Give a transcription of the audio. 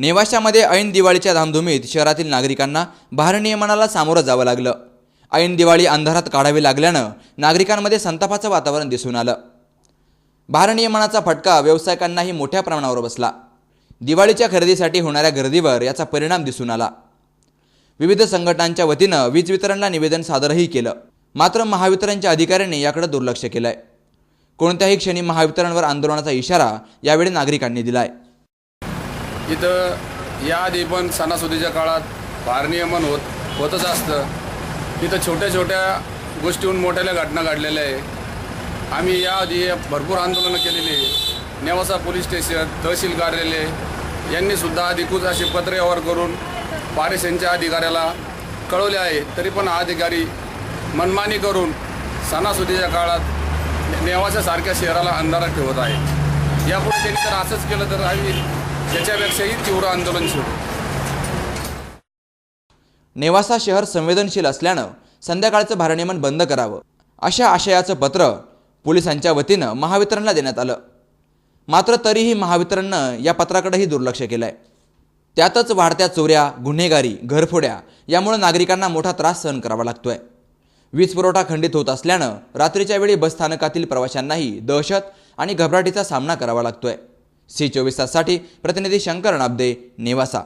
नेवाशामध्ये ऐन दिवाळीच्या धामधुमीत शहरातील नागरिकांना भारनियमनाला सामोरं जावं लागलं. ऐन दिवाळी अंधारात काढावी लागल्यानं नागरिकांमध्ये संतापाचं वातावरण दिसून आलं. भारनियमनाचा फटका व्यावसायिकांनाही मोठ्या प्रमाणावर बसला. दिवाळीच्या खरेदीसाठी होणाऱ्या गर्दीवर याचा परिणाम दिसून आला. विविध संघटनांच्या वतीनं वीज वितरणला निवेदन सादरही केलं. मात्र महावितरणच्या अधिकाऱ्यांनी याकडे दुर्लक्ष केलंय. कोणत्याही क्षणी महावितरणवर आंदोलनाचा इशारा यावेळी नागरिकांनी दिलाय. इथं याआधी पण सणासुदीच्या काळात भारनियमन होत होतच असतं. इथं छोट्या छोट्या गोष्टीहून मोठ्याल्या घटना घडलेल्या आहे. आम्ही याआधी भरपूर आंदोलनं केलेली आहे. नेवासा पोलीस स्टेशन तहसील कार्यालय यांनीसुद्धा अधिकृत असे पत्रव्यवहार करून पारेशनच्या अधिकाऱ्याला कळवले आहे. तरी पण हा अधिकारी मनमानी करून सणासुदीच्या काळात नेवासासारख्या शहराला अंधारात ठेवत आहे. यापुढे त्यांनी जर असंच केलं तर आम्ही त्याच्यापेक्षाही तीव्र आंदोलन सुरू. नेवासा शहर संवेदनशील असल्यानं संध्याकाळचं भारनियमन बंद करावं अशा आशयाचं पत्र पोलिसांच्या वतीनं महावितरणला देण्यात आलं. मात्र तरीही महावितरणनं या पत्राकडेही दुर्लक्ष केलं आहे त्यातच वाढत्या चोऱ्या गुन्हेगारी घरफोड्या यामुळे नागरिकांना मोठा त्रास सहन करावा लागतोय. वीज पुरवठा खंडित होत असल्यानं रात्रीच्या वेळी बसस्थानकातील प्रवाशांनाही दहशत आणि घबराटीचा सामना करावा लागतोय. सी चोवीस ताससाठी प्रतिनिधी शंकर नाबदे नेवासा.